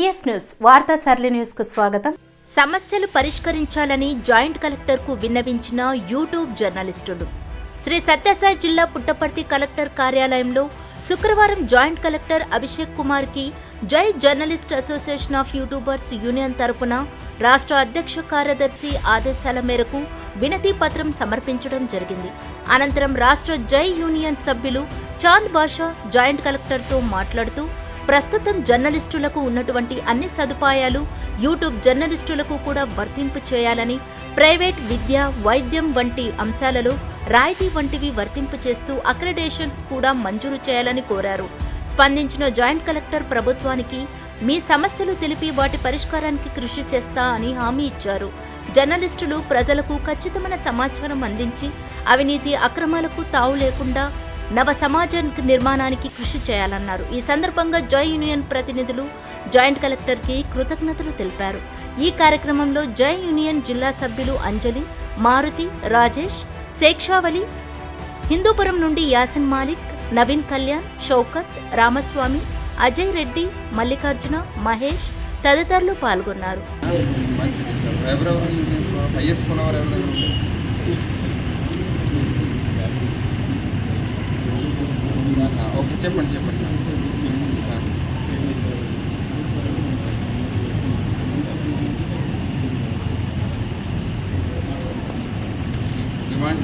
VS news వార్తా సరళి న్యూస్కు స్వాగతం. సమస్యలు పరిష్కరించాలని జాయింట్ కలెక్టర్కు విన్నవించిన యూట్యూబ్ జర్నలిస్టులు. శ్రీ సత్యసాయి జిల్లా పుట్టపర్తి కలెక్టర్ కార్యాలయంలో శుక్రవారం జాయింట్ కలెక్టర్ అభిషేక్ కుమార్కి Jai journalist association of YouTubers union తరపున రాష్ట్ర అధ్యక్ష కార్యదర్శి ఆదేశాల మేరకు వినతి పత్రం సమర్పించడం జరిగింది. అనంతరం రాష్ట్ర జై యూనియన్ సభ్యులు చాంద్ బాషా జాయింట్ కలెక్టర్తో మాట్లాడుతూ ప్రస్తుతం జర్నలిస్టులకు ఉన్నటువంటి అన్ని సదుపాయాలు యూట్యూబ్ జర్నలిస్టులకు కూడా వర్తింపు చేయాలని ప్రైవేట్ విద్య వైద్యం వంటి అంశాలలో రాయితీ వంటివి వర్తింపు చేస్తూ అక్రెడేషన్స్ కూడా మంజూరు చేయాలని కోరారు. స్పందించిన జాయింట్ కలెక్టర్ ప్రభుత్వానికి మీ సమస్యలు తెలిపి వాటి పరిష్కారానికి కృషి చేస్తా అని హామీ ఇచ్చారు. జర్నలిస్టులు ప్రజలకు ఖచ్చితమైన సమాచారం అందించి అవినీతి అక్రమాలకు తావు లేకుండా నవ సమాజానికి నిర్మాణానికి కృషి చేయాలన్నారు. ఈ సందర్భంగా జై యూనియన్ ప్రతినిధులు జాయింట్ కలెక్టర్కి కృతజ్ఞతలు తెలిపారు. ఈ కార్యక్రమంలో జై యూనియన్ జిల్లా సభ్యులు అంజలి మారుతి రాజేష్ శేక్షావలి హిందూపురం నుండి యాసిన్ మాలిక్ నవీన్ కళ్యాణ్ షౌకత్ రామస్వామి అజయ్ రెడ్డి మల్లికార్జున మహేష్ తదితరులు పాల్గొన్నారు. చెప్పండి చెప్పండి. ఆ.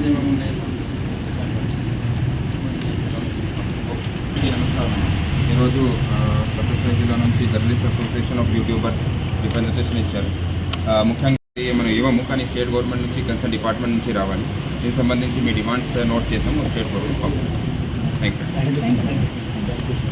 ఏమేమి ఉన్నాయి నమస్కారం ఈరోజు ఆ, జిల్లా నుంచి journalist association of YouTubers representation ఇచ్చారు. ముఖ్యంగా మనం ఇవ్వము కానీ స్టేట్ గవర్నమెంట్ నుంచి కన్సర్న్ డిపార్ట్మెంట్ నుంచి రావాలి. దీనికి సంబంధించి మీ డిమాండ్స్ నోట్ చేసాము స్టేట్ గవర్నమెంట్ పంపిస్తాం. Thank you.